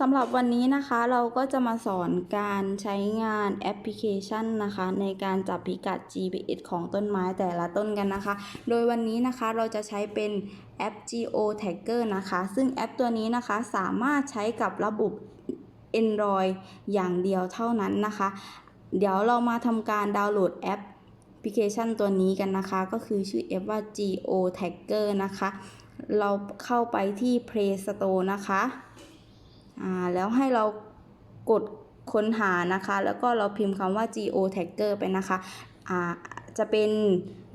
สำหรับวันนี้นะคะเราก็จะมาสอนการใช้งานแอปพลิเคชันนะคะ ในการจับพิกัด GPS ของต้นไม้แต่ละต้นกันนะคะ โดยวันนี้นะคะเราจะใช้เป็นแอป Geo Tagger นะคะ ซึ่งแอปตัวนี้นะคะสามารถใช้กับระบบ Android อย่างเดียวเท่านั้นนะคะ เดี๋ยวเรามาทำการดาวน์โหลดแอปพลิเคชันตัวนี้กันนะคะ ก็คือชื่อแอปว่า Geo Tagger นะคะ เราเข้าไปที่ Play Store นะคะ อ่าแล้วให้เรากดค้นหานะคะ แล้วก็เราพิมพ์คำว่า geo tagger ไปนะคะอ่าจะเป็น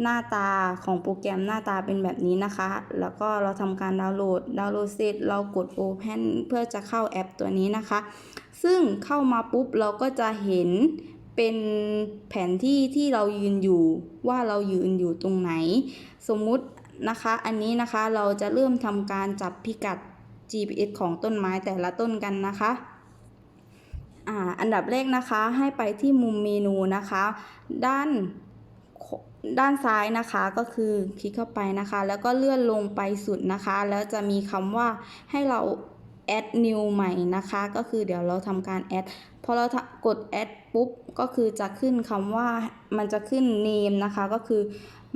หน้าตาของโปรแกรมหน้าตาเป็นแบบนี้นะคะ แล้วก็เราทำการดาวน์โหลด ดาวน์โหลดเสร็จเรากด open เพื่อจะเข้าแอปตัวนี้นะคะ ซึ่งเข้ามาปุ๊บเราก็จะเห็นเป็นแผนที่ที่เรายืนอยู่ว่าเรายืนอยู่ตรงไหน สมมุตินะคะ อันนี้นะคะเราจะเริ่มทำการจับพิกัด GPS ของต้นไม้แต่ละต้นกันนะคะอ่าอันดับแรกนะคะให้ไปที่มุมเมนูนะคะ ด้านด้านซ้ายนะคะก็คือคลิกเข้าไปนะคะ แล้วก็เลื่อนลงไปสุดนะคะ แล้วจะมีคำว่าให้เรา add new ใหม่นะคะ ก็คือเดี๋ยวเราทำการ add พอเรากด add ปุ๊บก็คือจะขึ้นคำว่ามันจะขึ้น name นะคะก็คือ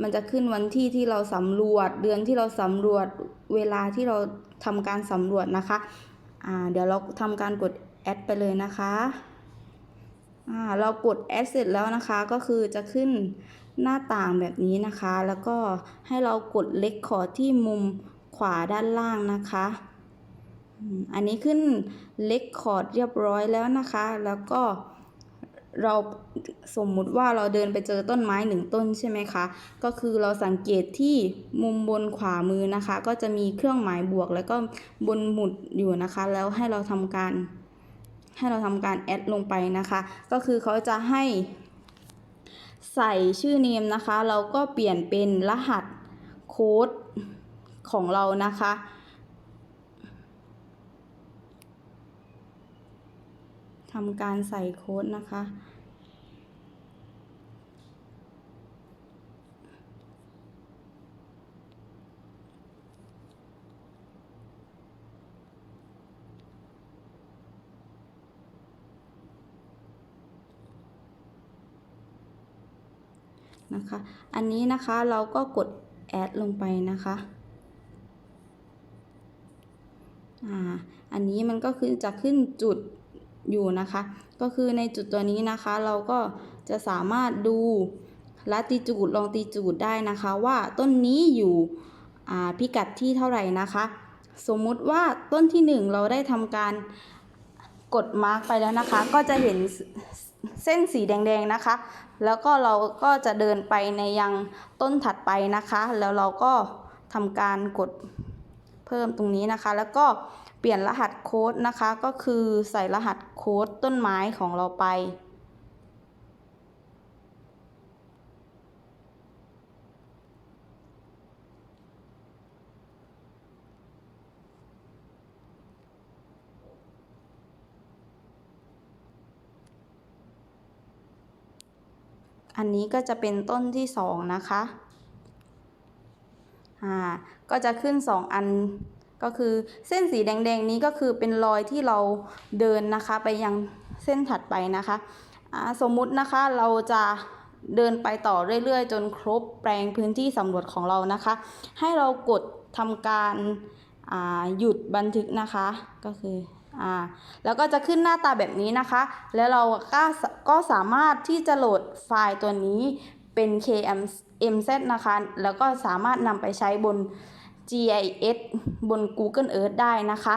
มันจะขึ้นวันที่ที่เราสำรวจ เดือนที่เราสำรวจเวลาที่เรา ทำการสำรวจนะคะอ่าเดี๋ยวเราทำการกด add ไปเลยนะคะอ่าเรากด add เสร็จแล้วนะคะก็คือจะขึ้นหน้าต่างแบบนี้นะคะ แล้วก็ให้เรากดเล็กขอที่มุมขวาด้านล่างนะคะ อันนี้ขึ้นเล็กคอร์ดเรียบร้อยแล้วนะคะ แล้วก็ เราสมมุติว่าเราเดินไปเจอต้นไม้หนึ่งต้นใช่ไหมคะ ก็คือเราสังเกตที่มุมบนขวามือนะคะ ก็จะมีเครื่องหมายบวกแล้วก็บนหมุดอยู่นะคะ แล้วให้เราทำการ ให้เราทำการแอดลงไปนะคะ ก็คือเขาจะให้ใส่ชื่อเนมนะคะ เราก็เปลี่ยนเป็นรหัสโค้ดของเรานะคะ ทำการใส่โค้ดนะคะ นะคะ อันนี้นะคะเราก็กดแอดลงไปนะคะอ่าอันนี้มันก็คือจะขึ้นจุด อยู่นะคะ ก็คือในจุดตัวนี้นะคะเราก็จะสามารถดูลัติจูดลองติจูดได้นะคะ ว่าต้นนี้อยู่อ่าพิกัดที่เท่าไหร่นะคะ สมมุติว่าต้นที่หนึ่งเราได้ทำการกดมาร์กไปแล้วนะคะ ก็จะเห็นเส้นสีแดงๆนะคะ แล้วก็เราก็จะเดินไปในยังต้นถัดไปนะคะ แล้วเราก็ทำการกดเพิ่มตรงนี้นะคะ แล้วก็ เปลี่ยนรหัสโค้ดนะคะ ก็คือใส่รหัสโค้ดต้นไม้ของเราไป อันนี้ก็จะเป็นต้นที่สองนะคะ อ่า ก็จะขึ้นสองอัน ก็คือเส้นสีแดงๆนี้ก็คือเป็นรอยที่เราเดินนะคะไปยังเส้นถัดไปนะคะสมมุตินะคะเราจะเดินไปต่อเรื่อยๆ จนครบแปลงพื้นที่สำรวจของเรานะคะ ให้เรากดทำการหยุดบันทึกนะคะก็คืออ่าแล้วก็จะขึ้นหน้าตาแบบนี้นะคะ แล้วเราก็ก็สามารถที่จะโหลดไฟล์ตัวนี้เป็น KMZ นะคะ แล้วก็สามารถนำไปใช้บน GIS บน Google Earth ได้นะคะ